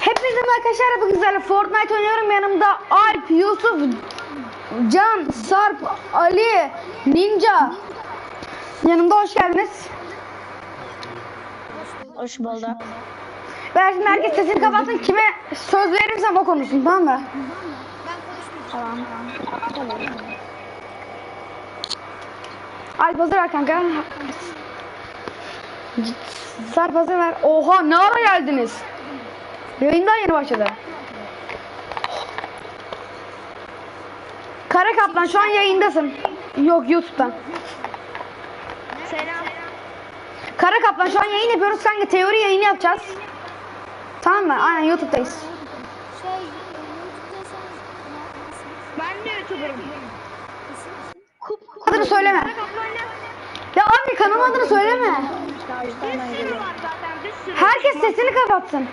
Hepinize arkadaşlar bugün sizlerle Fortnite oynuyorum. Yanımda Alp, Yusuf, Can, Sarp, Ali, Ninja. Yanımda hoş geldiniz. Hoş bulduk. Ben şimdi herkes sesini kapatsın. Kime söz verirsem o konuşsun tamam mı? Tamam. Alp hazır ver kanka. Sarp hazır ver Oha ne ara geldiniz Yayından yeni başladı Kara Kaplan şu an yayındasın Yok YouTube'dan Selam. Kara Kaplan şu an yayın yapıyoruz kanka teori yayını yapacağız. Tamam mı? Aynen YouTube'dayız. Şey? Ben de YouTuber'ım. Adını söyleme. Ya abi kanalın adını söyleme. Herkes sesini kapatsın.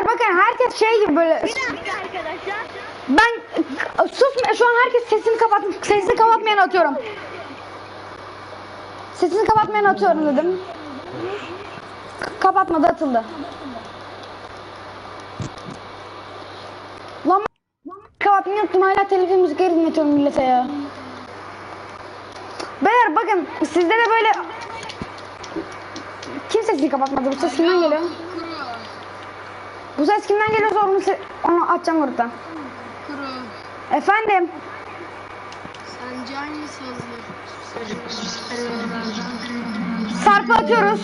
Beyler bakın herkes şey gibi böyle Bir dakika arkadaşlar. ben sus şu an herkes sesini kapatsın. Sesini kapatmayan atıyorum. Sesini kapatmayan atıyorum dedim. Kapatmadı atıldı. Lan kapatmayı unuttum hala telefon müzikleri dinletiyorum millete ya. Beyler bakın sizde de böyle kim sesini kapatmadı? Bu ses kimden geliyor? Bu ses kimden geliyorsa onu, onu atacağım gruptan. Kuru. Efendim? Sence hangisi hazır? Sarp'ı atıyoruz.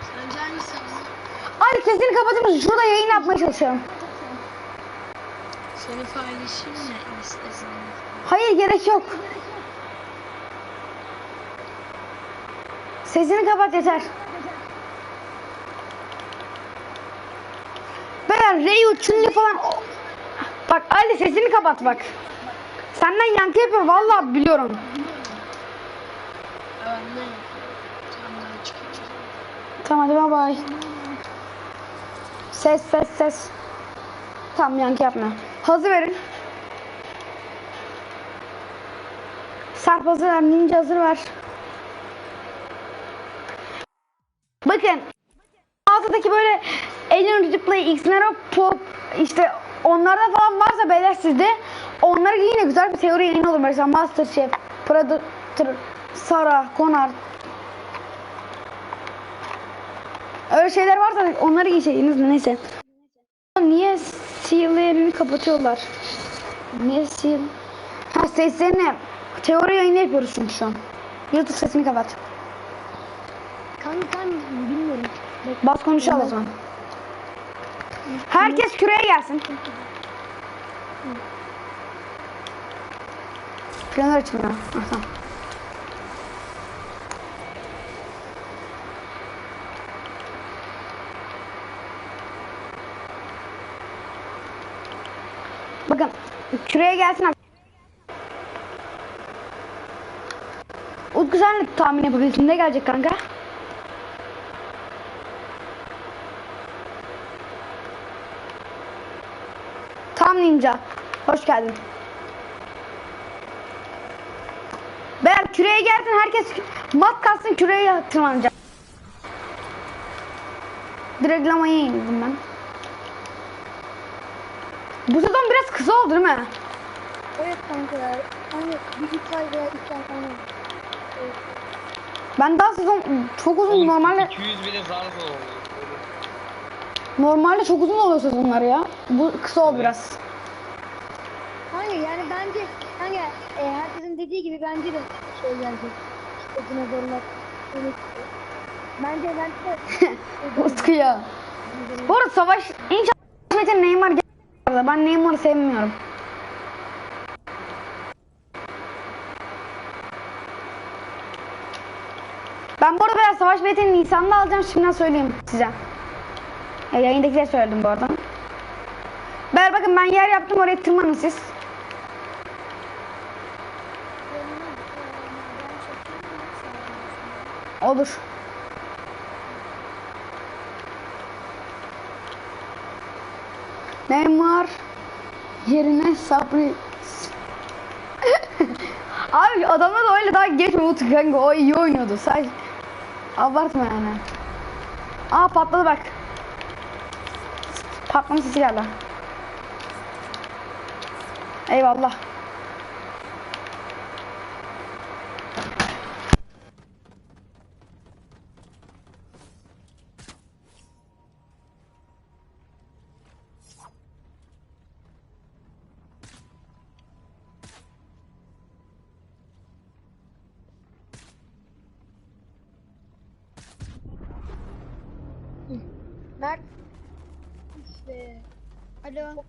Sence hangisi hazır? Ali sesini kapatır? Şurada yayın yapmaya çalışıyorum. Seni paylaşayım mı istersen? Hayır gerek yok. Sesini kapat yeter. Beyler Rey uçunlu falan. Bak Ali sesini kapat bak. Senden yankı yapıyor vallahi biliyorum. Tamam hadi bay bay. Ses ses ses. Tamam yankı yapma. Hazır verin. Sarp hazır ver. Ninja hazır ver. Bakın. Mağazadaki böyle Alien Replay, Xnero Pop işte onlarda falan varsa beyler sizde onları yine güzel bir teori yayını olur. Mesela Masterchef, Predator, Sara, Connor, Öyle şeyler varsa onları geçeceğiniz mi neyse. Niye seal'lerini kapatıyorlar? Niye seal? Ha seslerini teori yayını yapıyoruz çünkü şu an. YouTube sesini kapat. Kanka bilmiyorum. Bas konuşalım o zaman. Herkes küreye gelsin. Planör açılmıyor. Ah. Bakın küreye gelsin. Utku sen de tahmin yapabilirsin. Ne gelecek kanka? Ninja. Hoş geldin. Beyler küreye gelsin herkes mat kalsın küreye tırmanacak. Direkt lamaya indim ben. Bu sezon biraz kısa oldu değil mi? Evet kanka. Hani bir iki ay veya iki ay falan. Ben daha sezon çok uzun normalde 200 bile zar zor oluyor. normalde çok uzun oluyor sezonlar ya. Bu kısa oldu biraz. Kanka yani bence kanka e, herkesin dediği gibi bence de şey gelecek. İşte dinozorlar. Bence bence de Utku ya. Bu arada savaş inşallah Metin Neymar arada. Ben Neymar'ı sevmiyorum. Ben bu arada savaş biletini Nisan'da alacağım. Şimdiden söyleyeyim size. Ya, yayındakileri söyledim bu arada. Ben bakın ben yer yaptım oraya tırmanın siz. Olur. Neymar yerine Sabri. Abi adamlar da öyle daha geç Umut kanka o iyi oynuyordu. Sadece abartma yani. Aa patladı bak. Patlama sesi geldi. Eyvallah.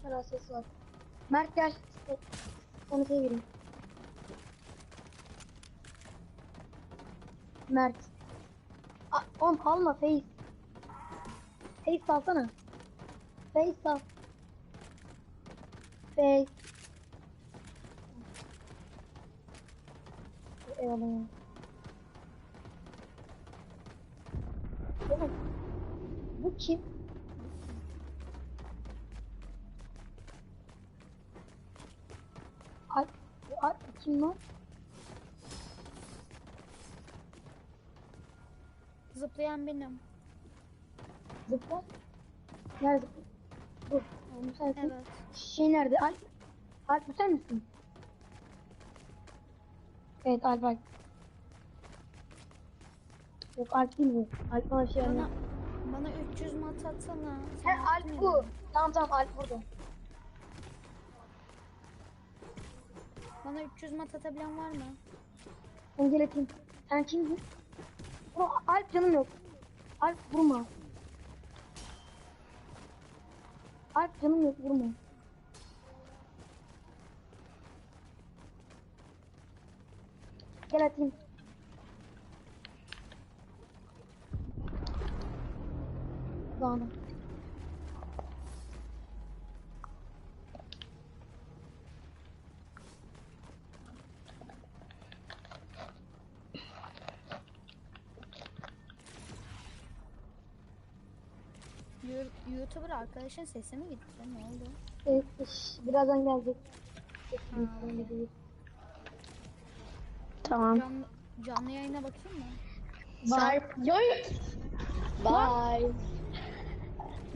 Fena ses var. Mert gel. Konuşaya gireyim. Mert. Oğlum alma face. Face alsana. Face al. Face. Eyvallah ya. Bu kim? Kim lan? Zıplayan benim. Zıpla. Nerede? Bu. Bu sensin. Evet. Şey nerede? Alp. Alp bu sen misin? Evet Alp Alp. Yok Alp değil bu. Alp bana şey Bana, bana 300 mat atsana. He Sen Alp attın bu. Tamam tamam Alp burada. Bana 300 mat atabilen var mı? Onu gel atayım. Sen kimsin? O Alp canım yok. Alp vurma. Alp canım yok vurma. Gel atayım. Arkadaşın sesi mi gitti? Ne oldu? Evet, iş, birazdan gelecek. Tamam. Canlı, canlı yayına bakayım mı? Sarp. Bye.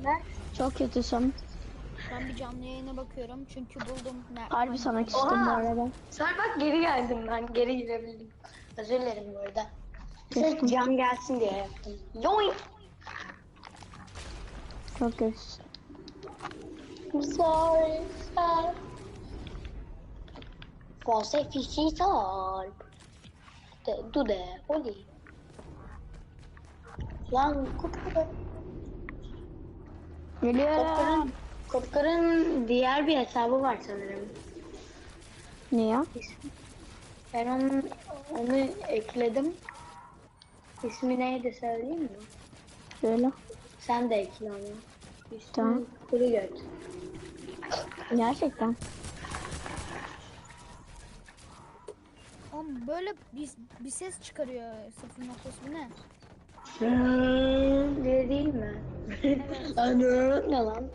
Mert. Çok kötüsün. Ben bir canlı yayına bakıyorum çünkü buldum. Mer- Harbi sana küstüm bu Oha! arada. Sonra bak geri geldim ben. Geri girebildim. Özür dilerim bu arada. Sırf cam gelsin diye yaptım. Yoink! Çok kötüsün. I'm sorry, Sarp. Forse fishy. De, du de, oli. Lan kupkuru. Geliyorum. Kupkurun diğer bir hesabı var sanırım. Ne ya? Ben onun, onu ekledim. İsmi neydi söyleyeyim mi? Söyle. Sen de ekle onu. İsmi Tamam. Kuru göt. Gerçekten. Oğlum böyle bir, bir ses çıkarıyor sıfır noktası bu ne? Hmm, değil mi? Anı ne lan?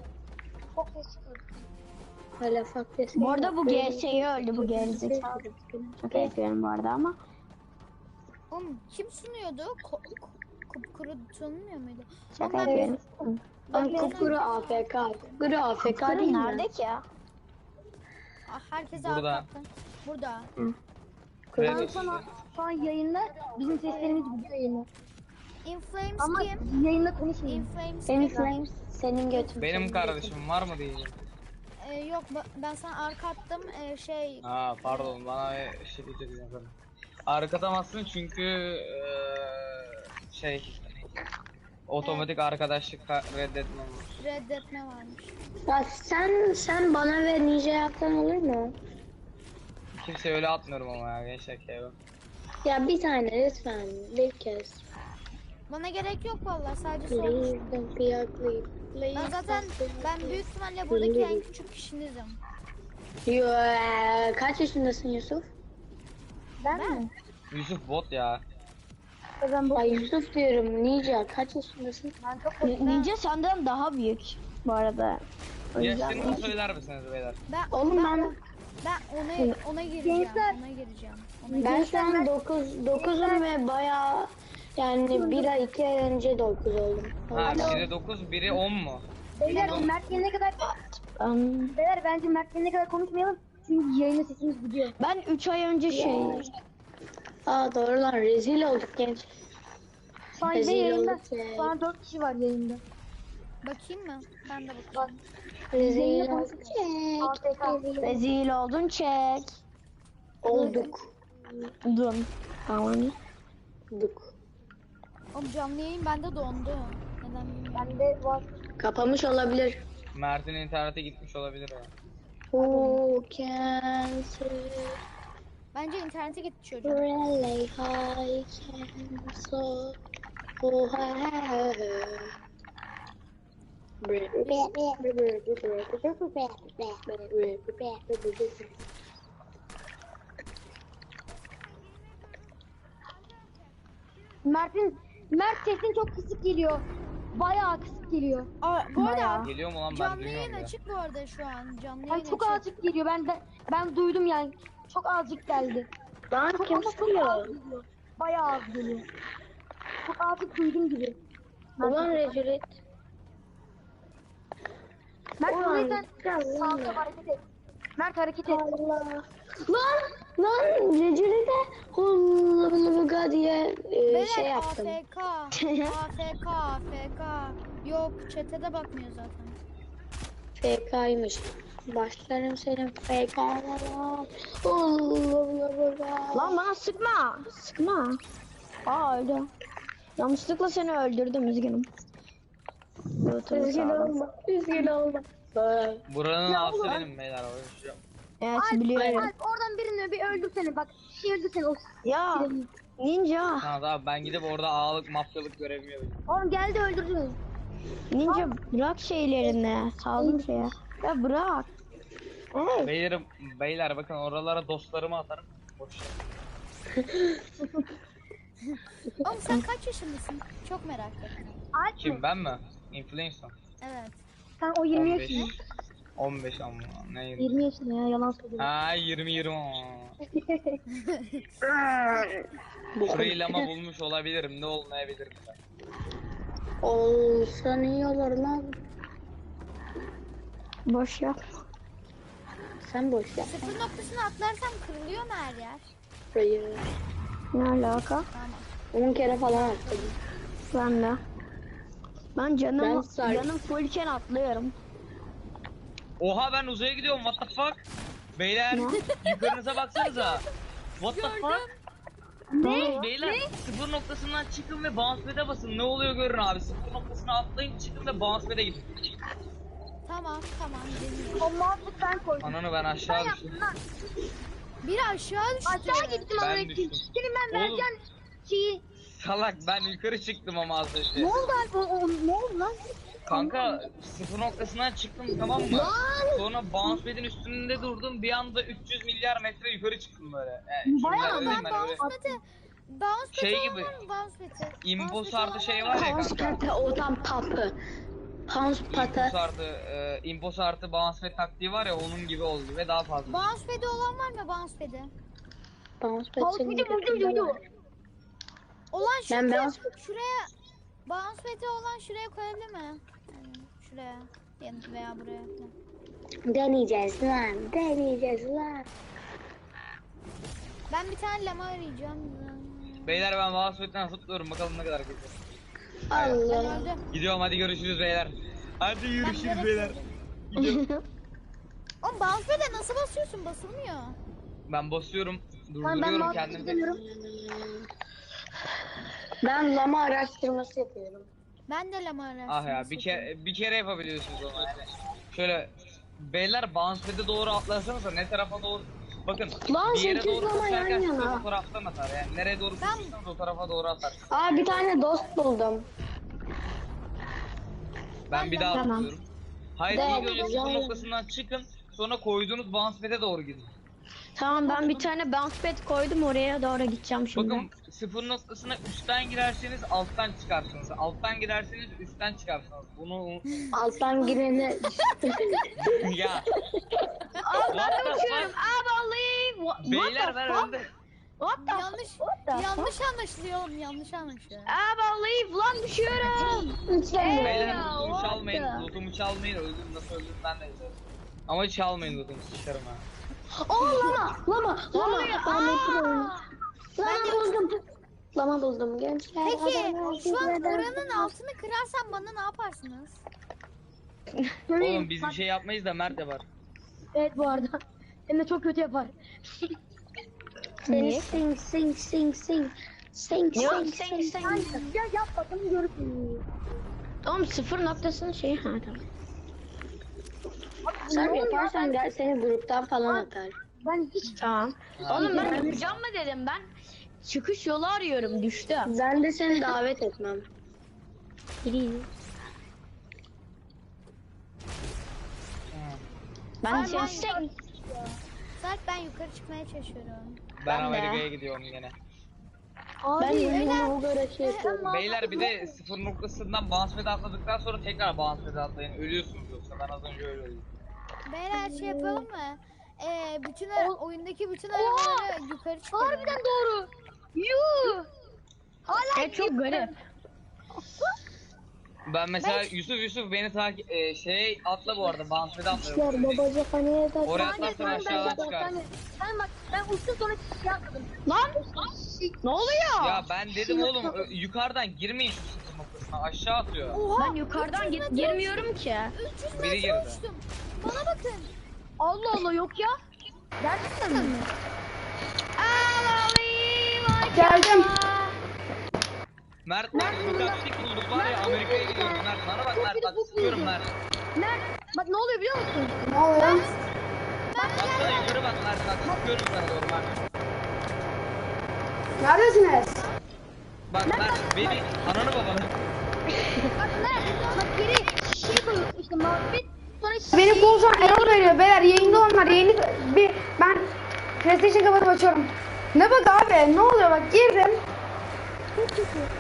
Çok ses çıkıyor. Hala fakir. Bu arada bu GS'yi öldü bu gerizekalı. Şaka yapıyorum bu arada ama. Oğlum kim sunuyordu? Ko- ko- Kupkuru sunmuyor muydu? Şaka yapıyorum. Ben kupkuru AFK. Kupkuru AFK değil Karın mi? nerede ki ya? Ah, Herkese Burada. arkadan. Burada. Ben sana şu an yayında bizim seslerimiz gidiyor yayına. Inflames Ama kim? yayında konuşmayın. Inflames Senin kim? flames, senin götün. Benim kardeşim var mı diyeceğim. Ee, yok ba- ben sana arka attım. Ee, şey Ha pardon bana bir şey diyecektim efendim. Arkatamazsın çünkü eee, şey otomatik arkadaşlık ka- reddetmem var. reddetme varmış. Ya sen, sen bana ve Ninja yapsan olur mu? Kimse öyle atmıyorum ama ya gençler keyif. Ya bir tane lütfen. Bir kez. Bana gerek yok vallahi sadece sormuş. Please don't be ugly. Please Ben zaten don't be ben ugly. büyük ihtimalle buradaki en küçük kişinizim. Yo, eee, kaç yaşındasın Yusuf? Ben mi? Yusuf bot ya. Ben bu Ay Yusuf diyorum. Ninja kaç yaşındasın? ben çok Ninja senden daha büyük bu arada. O yüzden. Yaşını söyler misiniz beyler? Ben Oğlum ben, ben- ona ona gireceğim. Gençler- Ona gireceğim. Ona Ben şu an 9 9'um ve bayağı Yani bir ay iki ay önce 9 oldum. Ha biri 9 biri 10 mu? Beyler Mert gelene kadar Ben, Beyler bence Mert gelene kadar konuşmayalım. Çünkü yayına sesimiz gidiyor. Ben 3 ay önce şey aa doğru lan rezil olduk genç. Şu an Rezil yayında. olduk ya. Şu an 4 kişi var yayında. Bakayım mı? Ben de bakayım. Rezil olduk. AFK. rezil oldun çek. Olduk. Dun. Tamam. Olduk. Oğlum canlı yayın bende dondu. Neden bilmiyorum. Bende var. Kapamış olabilir. Mert'in internete gitmiş olabilir ya. Who can Bence internete really high so oh ha Mert'in Mert sesin çok kısık geliyor. Bayağı kısık geliyor. Aa, bu arada Geliyor mu lan ben canlı yayın duymuyorum ya. açık bu arada şu an. Canlı Yani yayın çok açık. azıcık geliyor. Ben de ben duydum yani. Çok azıcık geldi. Lan Çok kim ama çok sıkıyor? az geliyor. Bayağı az geliyor. Çok azıcık duydum gibi. Ulan rejilet. Mert Ulan, orayı ya, sağ ulan. sol hareket et. Mert hareket et. Allah. Lan lan rejilet Hulga diye e, Beyler şey yaptım. AFK. AFK AFK. Yok chat'e de bakmıyor zaten. FK'ymış. Başlarım senin FK'lara. Lan bana sıkma. Sıkma. Aa öldü. Yanlışlıkla seni öldürdüm üzgünüm. Üzgün olma. Üzgün olma. Buranın ağası benim beyler. o yüzden. Evet biliyorum. Alp oradan birini bir öldürsene bak. Bir şey öldürsene o. Ya ninja. Tamam tamam ben gidip orada ağalık mafyalık görevimi yapayım. Oğlum geldi öldürdünüz. Ninja bırak şeylerini. Saldım şeye. Ya bırak. Hey. Beylerim, beyler bakın oralara dostlarımı atarım. Boş. Oğlum sen kaç yaşındasın? Çok merak ettim. Kim ben mi? Influencer. Evet. Sen o 20 15. yaşında. 15 ama ne 20? 20 yaşında ya yalan söylüyorum. Ha 20 20. Şurayı lama bulmuş olabilirim. Ne olmayabilirim ben. Olsa iyi olur lan. Boş yap. Sen boş yap. Sıfır noktasını atlarsam kırılıyor mu her yer? Hayır. Ne alaka? Tamam. 10 kere falan atladım. Ben de. Ben canım Ben canım fullken atlıyorum. Oha ben uzaya gidiyorum. What the fuck? Beyler yukarınıza baksanıza. What the fuck? Ne? Beyler sıfır noktasından çıkın ve bounce pad'e basın. Ne oluyor görün abi. Sıfır noktasına atlayın çıkın ve bounce pad'e gidin. Tamam tamam deniyorum. O muhabbet ben koydum. Ananı ben aşağı düştüm. Biri aşağı düştü. Aşağı gittim Ben ama ettim. düştüm. Senin ben Oğlum. vereceğim şeyi. Salak ben yukarı çıktım ama az Ne önce. oldu Alp? O, o, ne oldu lan? Kanka sıfır noktasından çıktım tamam mı? Sonra bounce pad'in üstünde durdum. Bir anda 300 milyar metre yukarı çıktım böyle. Yani Bayağı Ben ben bounce pad'i bounce Şey pad'i gibi, olan bounce pad'i? Imbos Bounce pad'i artı olan şey var ya Pounce kanka. pata o tam papı. Pounce pata. Impos artı, e, impos artı bounce pad taktiği var ya onun gibi oldu ve daha fazla. Bounce pad'i olan var mı bounce pad'i? Bounce pad Pounce senin pad'i vurdu, vurdu. var. Olan şu Ben ki- bounce- şuraya bounce pad'i olan şuraya koyabilir mi? Yani şuraya yani veya buraya falan. Deneyeceğiz lan. Deneyeceğiz lan. Ben bir tane lama arayacağım. Beyler ben bounce pad'den zıplıyorum bakalım ne kadar gidiyor. Ben Allah. öldüm. Gidiyorum hadi görüşürüz beyler. Hadi Ben görüşürüz beyler. öldüm. Oğlum bounce pad'e nasıl basıyorsun? Basılmıyor. Ben basıyorum, ben durduruyorum mouse kendimi. Ben lama araştırması yapıyorum. Ben de lama araştırması Ah ya bir kere bir kere yapabiliyorsunuz onu yani. Şöyle beyler pad'e doğru atlarsanız ne tarafa doğru Bakın Lan bir yere 800 doğru lama yan koşarken sizi yana. o taraftan atar yani nereye doğru Ben- koşarsanız o tarafa doğru atar. Aa bir tane dost buldum. Ben bir daha Tamam. atıyorum. Hayır Tamam, ilk önce güzel. sıfır noktasından çıkın sonra koyduğunuz bounce pad'e doğru gidin. Tamam ben bir tane bounce pad koydum oraya doğru gideceğim şimdi. Bakın sıfır noktasına üstten girerseniz alttan çıkarsınız. Alttan girerseniz üstten çıkarsınız. Bunu Alttan girene ya. Aa ben What de the uçuyorum. fuck? Aa vallahi. What, what Beyler the ben fuck? önde. What the Yanlış What the yanlış anlaşılıyor oğlum yanlış anlaşılıyor. Aa vallahi lan düşüyorum. Beyler ya, lootumu what çalmayın. the- Lootumu çalmayın. Öldüm nasıl öldüm ben de biliyorum. Ama çalmayın lootumu sıçarım ha. Lama lama lama. Ahmet'in oyunu. Lama buldum. Lama buldum gençler. Peki adamlar şu an bizlerden- oranın altını kırarsan bana ne yaparsınız? Oğlum biz bir şey yapmayız da Mert yapar. Evet bu arada. Hem de çok kötü yapar. Seni sing sing sing sing. Sing Yok, sing sing sing. Ya yap bakalım görürsün. Oğlum sıfır noktasının şeyi ha tamam. Sen yaparsan gel seni gruptan falan atar. Ben hiç Tamam. Oğlum ben yapacağım mı dedim ben. Çıkış yolu arıyorum düştü. Ben de seni davet etmem. Gireyim. Ben Ay, seni ben-. Sarp ben yukarı çıkmaya çalışıyorum. Ben, Ben. Amerika'ya gidiyorum yine. Ben yeni Bulgar'a şey yapıyorum. Beyler bir de sıfır noktasından bounce pad atladıktan sonra tekrar bounce pad atlayın. Ölüyorsunuz yoksa ben az önce öyle öldüm. Beyler şey yapalım mı? Ee, bütün ara- oyundaki bütün arabaları yukarı çıkaralım. Harbiden doğru. Yuh. Hala Evet çok garip. Ben mesela Yusuf Yusuf beni takip e, şey atla bu arada pad atla. İşler babacık hani yeter. Oraya atlarsan aşağıdan çıkar. Ben bak ben uçtum sonra yapmadım. Lan ne oluyor? Ya ben dedim oğlum yukarıdan girmeyin şu noktasına aşağı atıyor. Oha! Ben yukarıdan git girmiyorum ki. 300 Biri metre girdi. uçtum. Bana bakın. Allah Allah yok ya. Gerçekten mi? Geldim. Mert bak Lukastik bulduk var ya Amerika'ya gidiyoruz Mert. Bana bak Mert bak sıkıyorum Mert. Nerede? Bak ne oluyor biliyor musun? Ne oluyor? Baksana yukarı bak Mert bak sıkıyorum sana doğru Mert. Neredesiniz? Bak Mert beni ananı babanı. Bak nerede? Bak geri şey koyuyorsun işte mavi. Şey- Benim şu an error veriyor beyler yayında onlar yayını bir ben PlayStation kapatıp açıyorum. Ne bak abi ne oluyor bak girdim.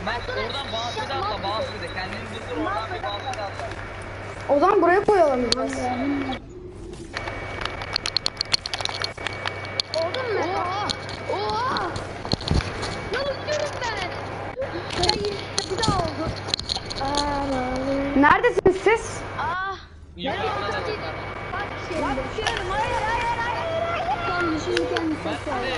Mert oradan bağımsız atla bağımsız de kendini durdur oradan bir bağımsız atla. O zaman buraya koyalım biz. Oldun mu? Oha! Oha! Ya uçuyorum ben. Ben bir daha oldu. Neredesiniz siz? Ah! Yukarıda. Bak şimdi. Bak uçuyorum. Hayır hayır hayır hayır. Tam düşünürken Ben de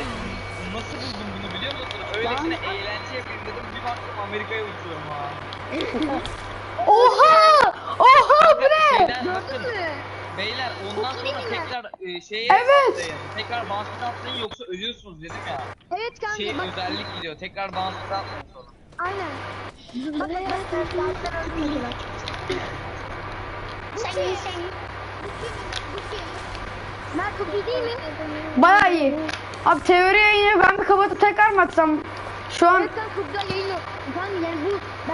nasıl buldum bunu biliyor musun? Öylesine eğlence yapayım dedim bir baktım Amerika'ya uçuyorum ha. Oha! Oha bu ne? Şeyden bakın. Beyler ondan sonra tekrar e, şeye Evet. atlayın. Tekrar bağımsız atlayın yoksa ölüyorsunuz dedim ya. Evet kanka Şey bak. özellik gidiyor. Tekrar bağımsız atlayın sonra. Aynen. Bak bak bak. bak, bak, bak. Baya iyi. Abi teori yayını ben bir kapatıp tekrar mı açsam? Şu an